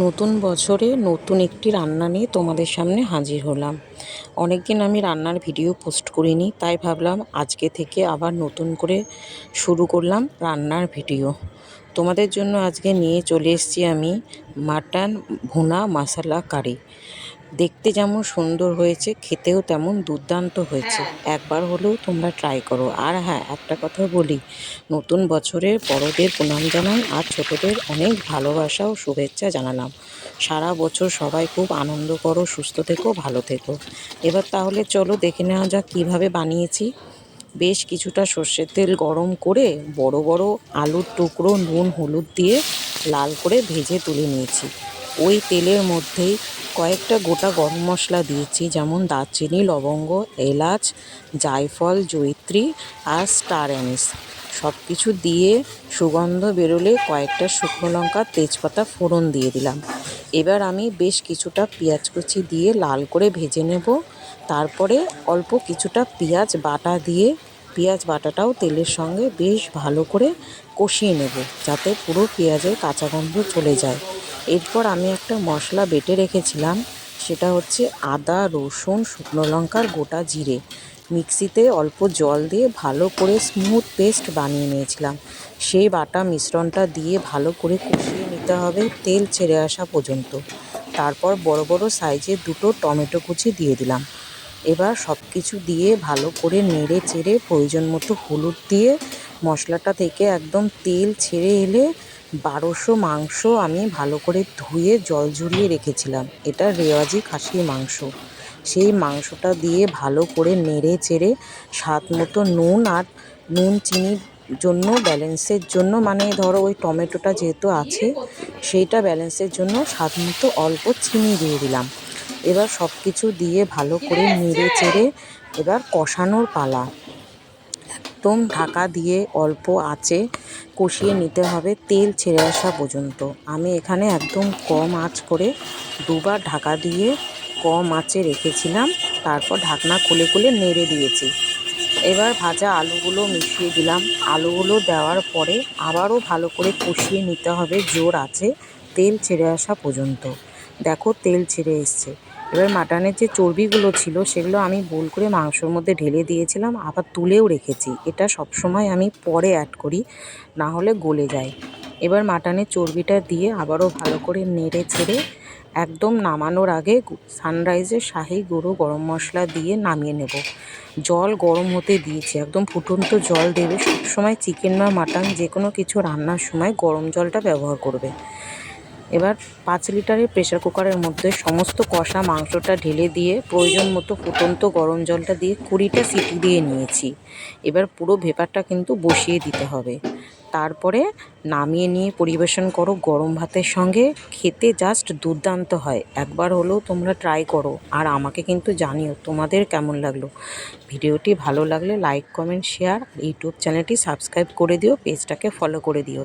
নতুন বছরে নতুন একটি রান্না নিয়ে তোমাদের সামনে হাজির হলাম। অনেক দিন আমি রান্নার ভিডিও পোস্ট করিনি, তাই ভাবলাম আজকে থেকে আবার নতুন করে শুরু করলাম রান্নার ভিডিও। তোমাদের জন্য আজকে নিয়ে চলে এসেছি আমি মাটন ভুনা মশলা কারি। দেখতে যেমন সুন্দর হয়েছে খেতেও তেমন দুর্দান্ত হয়েছে। একবার হলেও তোমরা ট্রাই করো। আর হ্যাঁ একটা কথা বলি নতুন বছরের বড়দের প্রণাম জানাই আর ছোটদের অনেক ভালোবাসা ও শুভেচ্ছা জানালাম। সারা বছর সবাই খুব আনন্দ করো সুস্থ থেকো ভালো থেকো। এবার তাহলে চলো দেখে নেওয়া যাক কীভাবে বানিয়েছি। বেশ কিছুটা সর্ষের তেল গরম করে বড় বড় আলুর টুকরো নুন হলুদ দিয়ে লাল করে ভেজে তুলে নিয়েছি। ওই তেলের মধ্যেই কয়েকটা গোটা গরম মশলা দিয়েছি, যেমন দারচিনি, লবঙ্গ, এলাচ, জায়ফল, জয়িত্রী আর স্টার অ্যানিস সব কিছু দিয়ে সুগন্ধ বেরোলে কয়েকটা শুকনো লঙ্কা, তেজপাতা, ফোড়ন দিয়ে দিলাম। এবার আমি বেশ কিছুটা পেঁয়াজ কুচি দিয়ে লাল করে ভেজে নেব। তারপরে অল্প কিছুটা পেঁয়াজ বাটা দিয়ে, পেঁয়াজ বাটাটাও তেলের সঙ্গে বেশ ভালো করে কষিয়ে নেব, যাতে পুরো পেঁয়াজের কাঁচা গন্ধ চলে যায়। এরপর আমি একটা মশলা বেটে রেখেছিলাম, সেটা হচ্ছে আদা, রসুন, শুকনো লঙ্কার গোটা জিরে। মিক্সিতে অল্প জল দিয়ে ভালো করে স্মুথ পেস্ট বানিয়ে নিয়েছিলাম। সেই বাটা মিশ্রণটা দিয়ে ভালো করে কষিয়ে নিতে হবে তেল ছেড়ে আসা পর্যন্ত। তারপর বড় বড় সাইজের দুটো টমেটো কুচি দিয়ে দিলাম। এবার সব কিছু দিয়ে ভালো করে নেড়ে চেড়ে প্রয়োজন মতো হলুদ দিয়ে মশলাটা থেকে একদম তেল ছেড়ে এলে বারোশো মাংস আমি ভালো করে ধুয়ে জল ঝরিয়ে রেখেছিলাম। এটা রেওয়াজি খাসির মাংস। সেই মাংসটা দিয়ে ভালো করে নেড়ে চেড়ে স্বাদ মতো নুন আর নুন চিনির জন্য ব্যালেন্সের জন্য মানে ধরো ওই টমেটোটা যেহেতু আছে, সেইটা ব্যালেন্সের জন্য স্বাদ মতো অল্প চিনি দিয়ে দিলাম। এবার সব কিছু দিয়ে ভালো করে নেড়ে চেড়ে এবার কষানোর পালা। একদম ঢাকা দিয়ে অল্প আঁচে কষিয়ে নিতে হবে তেল ছেড়ে আসা পর্যন্ত। আমি এখানে একদম কম আঁচ করে দুবার ঢাকা দিয়ে কম আঁচে রেখেছিলাম, তারপর ঢাকনা খুলে খুলে নেড়ে দিয়েছি। এবার ভাজা আলুগুলো মিশিয়ে দিলাম। আলুগুলো দেওয়ার পরে আবারও ভালো করে কষিয়ে নিতে হবে জোর আছে তেল ছেড়ে আসা পর্যন্ত। দেখো তেল ছেড়ে এসছে। এবার মাটনের যে চর্বিগুলো ছিল সেগুলো আমি বোল করে মাংসর মধ্যে ঢেলে দিয়েছিলাম, আবার তুলেও রেখেছি। এটা সবসময় আমি পরে অ্যাড করি, না হলে গলে যায়। এবার মাটনের চর্বিটা দিয়ে আবারও ভালো করে নেড়ে ছেড়ে একদম নামানোর আগে সানরাইজের শাহি গুঁড়ো গরম মশলা দিয়ে নামিয়ে নেব। জল গরম হতে দিয়েছি, একদম ফুটন্ত জল দেবে। সবসময় চিকেন বা মাটন যে কোনো কিছু রান্নার সময় গরম জলটা ব্যবহার করবে। এবার পাঁচ লিটারের প্রেশার কুকারের মধ্যে সমস্ত কষা মাংসটা ঢেলে দিয়ে প্রয়োজন মতো ফুটন্ত গরম জলটা দিয়ে কুড়িটা সিটি দিয়ে নিয়েছি। এবার পুরো ভেপারটা কিন্তু বসিয়ে দিতে হবে। তারপরে নামিয়ে নিয়ে পরিবেশন করো গরম ভাতের সঙ্গে। খেতে জাস্ট দুর্দান্ত হয়। একবার হলেও তোমরা ট্রাই করো। আর আমাকে কিন্তু জানিও তোমাদের কেমন লাগল। ভিডিওটি ভালো লাগলে লাইক কমেন্ট শেয়ার ইউটিউব চ্যানেলটি সাবস্ক্রাইব করে দিও। পেজটাকে ফলো করে দিও।